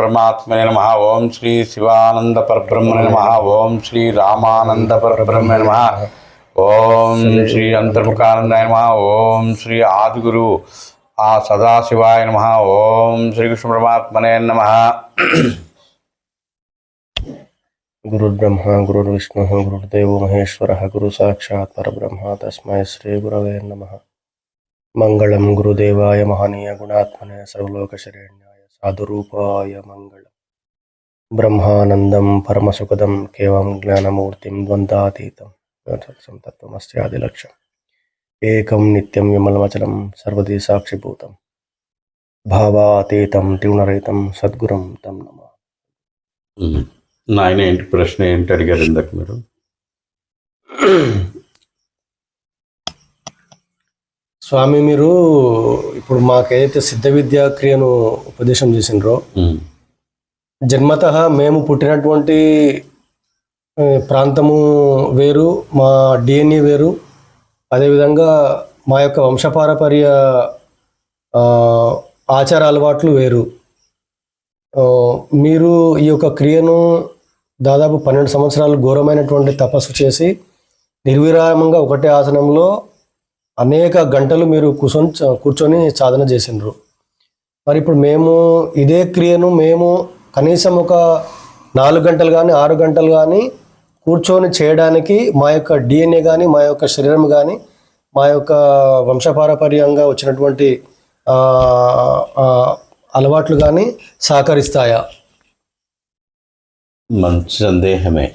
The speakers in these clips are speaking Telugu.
పరమాత్మనే నమ ఓం శ్రీ శివానంద పరబ్రహ్మణే నమ ఓం శ్రీ రామానంద పరబ్రహ్మణే నమ ఓం శ్రీ అంతర్ముఖానందాయ నమ ఓం శ్రీ ఆదిగురు ఆ సదాశివాయ నమ ఓం శ్రీకృష్ణ పరమాత్మనే నమ గురుర్బ్రహ్మ గురుర్విష్ణు గురుర్దేవో మహేశ్వర గురు సాక్షాత్ పరబ్రహ్మ తస్మై శ్రీ గురవే నమ మంగళం గురుదేవాయ మహనీయ గుణాత్మనే సర్వలోకశరణ్యాయ సాధురూపాయ మంగళం బ్రహ్మానందం పరమసుఖదం కేవం జ్ఞానమూర్తిం ద్వంద్వాతీతం సత్యం తత్వమస్యాదిలక్ష్యం ఏకం నిత్యం విమలమచలం సర్వది సాక్షిభూతం భావాతీతం త్రిగుణరహితం సద్గురం తం నమ నాయన ఏంటి ప్రశ్న ఏంటి అడిగారు ఇందాక మీరు? స్వామి మీరు ఇప్పుడు మాకైతే సిద్ధ విద్యా క్రియను ఉపదేశం చేసినారో జన్మత మేము పుట్టినటువంటి ప్రాంతము వేరు మా డిఎన్ఏ వేరు. అదేవిధంగా మా యొక్క వంశపారపర్య ఆచార అలవాట్లు వేరు. మీరు ఈ యొక్క క్రియను దాదాపు పన్నెండు సంవత్సరాలు ఘోరమైనటువంటి తపస్సు చేసి నిర్విరామంగా ఒకటే ఆసనంలో అనేక గంటలు మీరు కూర్చొని కూర్చొని సాధన చేసిండ్రు. మరి ఇప్పుడు మేము ఇదే క్రియను మేము కనీసం ఒక నాలుగు గంటలు కానీ ఆరు గంటలు కానీ కూర్చొని చేయడానికి మా యొక్క డిఎన్ఏ కానీ మా యొక్క శరీరం కానీ మా యొక్క వంశపారపర్యంగా వచ్చినటువంటి అలవాట్లు కానీ సహకరిస్తాయా? మంచి సందేహమే.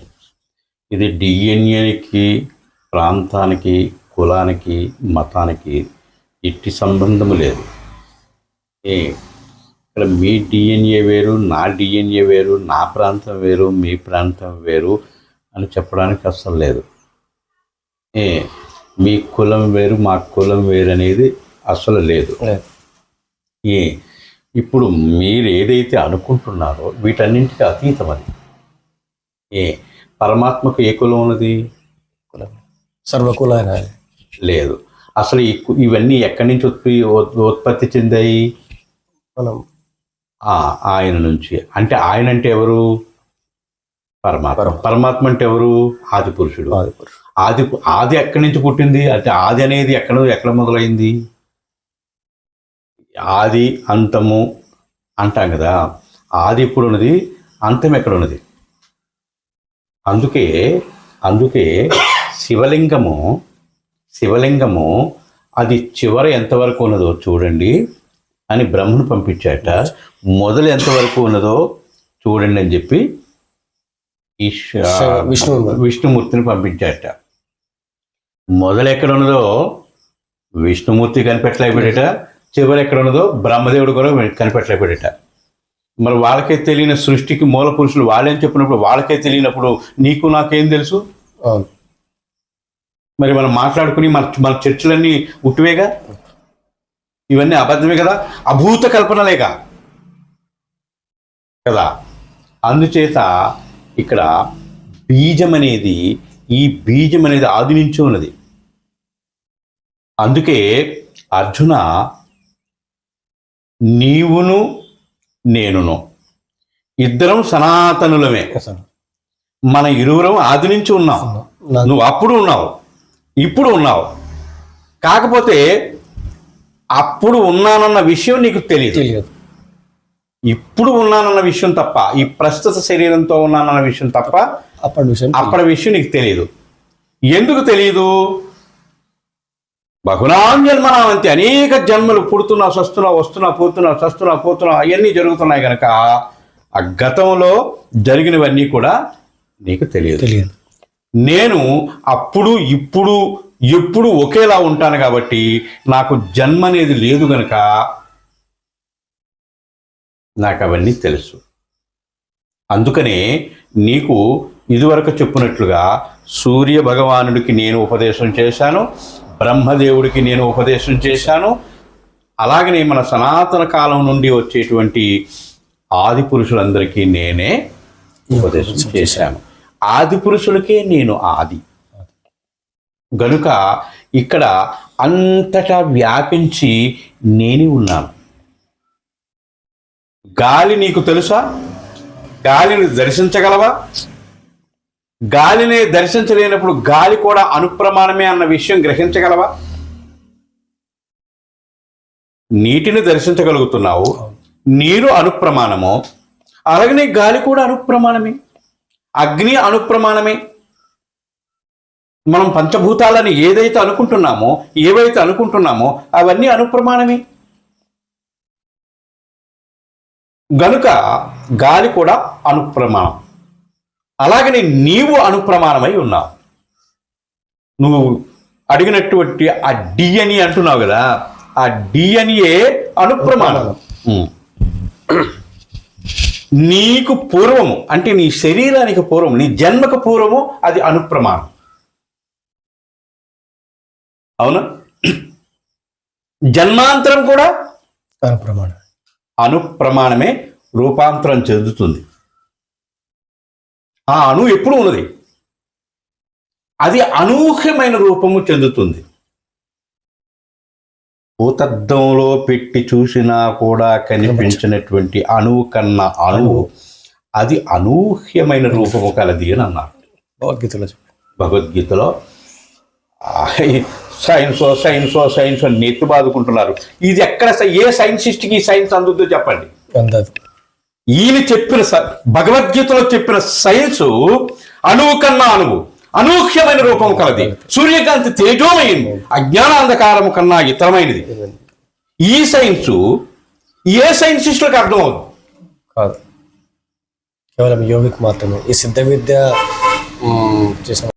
ఇది డిఎన్ఏకి ప్రాంతానికి కులానికి మతానికి ఇట్టి సంబంధం లేదు. ఏ ఇక్కడ మీ డిఎన్ఏ వేరు నా డిఎన్ఏ వేరు నా ప్రాంతం వేరు మీ ప్రాంతం వేరు అని చెప్పడానికి అస్సలు లేదు. ఏ మీ కులం వేరు మా కులం వేరు అనేది అసలు లేదు. ఏ ఇప్పుడు మీరు ఏదైతే అనుకుంటున్నారో వీటన్నింటికి అతీతం అది. ఏ పరమాత్మకు ఏ కులం ఉన్నది? సర్వకులైన లేదు. అసలు ఇవన్నీ ఎక్కడి నుంచి ఉత్పత్తి ఉత్పత్తి చెందాయి? మనం ఆ, ఆయన నుంచి. అంటే ఆయన అంటే ఎవరు? పరమాత్మ. పరమాత్మ. అంటే ఎవరు? ఆది పురుషుడు. ఆది ఆది ఎక్కడి నుంచి పుట్టింది? అంటే ఆది అనేది ఎక్కడ ఎక్కడ మొదలైంది? ఆది అంతము అంటాం కదా. ఆది ఇప్పుడు ఉన్నది అంతం ఎక్కడ ఉన్నది అందుకే అందుకే శివలింగము శివలింగము అది చివర ఎంతవరకు ఉన్నదో చూడండి అని బ్రహ్మను పంపించాట. మొదలు ఎంతవరకు ఉన్నదో చూడండి అని చెప్పి విష్ణువు విష్ణుమూర్తిని పంపించాట. మొదలు ఎక్కడ ఉన్నదో విష్ణుమూర్తి కనిపెట్టలేకపోయాట చివరి ఎక్కడ ఉన్నదో బ్రహ్మదేవుడు కూడా కనిపెట్టలేకపోయాట మరి వాళ్ళకే తెలియని సృష్టికి మూల పురుషులు వాళ్ళేం చెప్పినప్పుడు వాళ్ళకే తెలియనప్పుడు నీకు నాకేం తెలుసు? మరి మనం మాట్లాడుకుని మన మన చర్చలన్నీ ఉట్టివేగా? ఇవన్నీ అబద్ధమే కదా? అభూత కల్పనలేగా? కదా? అందుచేత ఇక్కడ బీజం అనేది ఈ బీజం అనేది ఆది నుంచి ఉన్నది. అందుకే అర్జున నీవును నేనును. ఇద్దరం సనాతనులమే. మన ఇరువురం ఆది నుంచి ఉన్నాం. నాకు నువ్వు అప్పుడు ఉన్నావు. ఇప్పుడు ఉన్నావు. కాకపోతే అప్పుడు ఉన్నానన్న విషయం నీకు తెలియదు. తెలియదు. ఇప్పుడు ఉన్నానన్న విషయం తప్ప ఈ ప్రస్తుత శరీరంతో ఉన్నానన్న విషయం తప్ప అప్పటి విషయం అప్పటి విషయం నీకు తెలియదు. ఎందుకు తెలియదు? బహునాం జన్మనాం అంతే అనేక జన్మలు పుడుతున్నా సస్తున్నా వస్తున్నా పోతున్నా సస్తున్నా పోతున్నా అవన్నీ జరుగుతున్నాయి కనుక ఆ గతంలో జరిగినవన్నీ కూడా నీకు తెలియదు. తెలియదు. నేను అప్పుడు ఇప్పుడు ఎప్పుడు ఒకేలా ఉంటాను కాబట్టి నాకు జన్మ అనేది లేదు గనక నాకు అవన్నీ తెలుసు. అందుకనే నీకు ఇదివరకు చెప్పినట్లుగా సూర్య భగవానుడికి నేను ఉపదేశం చేశాను బ్రహ్మదేవుడికి నేను ఉపదేశం చేశాను అలాగనే మన సనాతన కాలం నుండి వచ్చేటువంటి ఆది పురుషులందరికీ నేనే ఉపదేశం చేశాను. ఆది పురుషులకే నేను ఆది. గనుక ఇక్కడ అంతటా వ్యాపించి నేనే ఉన్నాను. గాలి నీకు తెలుసా? గాలిని దర్శించగలవా? గాలిని దర్శించలేనప్పుడు గాలి కూడా అనుప్రమాణమే అన్న విషయం గ్రహించగలవా? నీటిని దర్శించగలుగుతున్నావు నీరు అనుప్రమాణము అలాగనే గాలి కూడా అనుప్రమాణమే. అగ్ని అనుప్రమాణమే. మనం పంచభూతాలని ఏదైతే అనుకుంటున్నామో ఏవైతే అనుకుంటున్నామో అవన్నీ అనుప్రమాణమే. గనుక గాలి కూడా అనుప్రమాణం. అలాగని నీవు అనుప్రమాణమై ఉన్నావు. నువ్వు అడిగినటువంటి ఆ డిఎన్ఏ అంటున్నావు కదా ఆ డిఎన్ఏ అనుప్రమాణం. నీకు పూర్వము అంటే నీ శరీరానికి పూర్వం నీ జన్మకు పూర్వము అది అనుప్రమాణం. అవునా? జన్మాంతరం కూడా దాని ప్రమాణం అనుప్రమాణమే రూపాంతరం చెందుతుంది. ఆ అణు ఎప్పుడు ఉన్నది. అది అనూహ్యమైన రూపము చెందుతుంది. భూతద్దంలో పెట్టి చూసినా కూడా కనిపించినటువంటి అణువు కన్నా అణువు అది అనూహ్యమైన రూపము కలది అని అన్నారు. భగవద్గీతలో భగవద్గీతలో సైన్స్ సైన్స్ సైన్స్ అని నెత్తి బాదుకుంటున్నారు. ఇది ఎక్కడ ఏ సైన్సిస్ట్కి సైన్స్ అందుద్దో చెప్పండి. అందదు ఈయన చెప్పిన స- భగవద్గీతలో చెప్పిన సైన్స్ అణువు కన్నా అణువు. అనూహ్యమైన రూపం కలది. సూర్యకాంతి తేజోమైంది అజ్ఞానాంధకారము కన్నా ఇతరమైనది. ఈ సైన్స్ ఏ సైన్సిస్టులకు అర్థం అవుతుంది కాదు. కేవలం యోగికి మాత్రమే. ఈ సిద్ధ విద్య చేసిన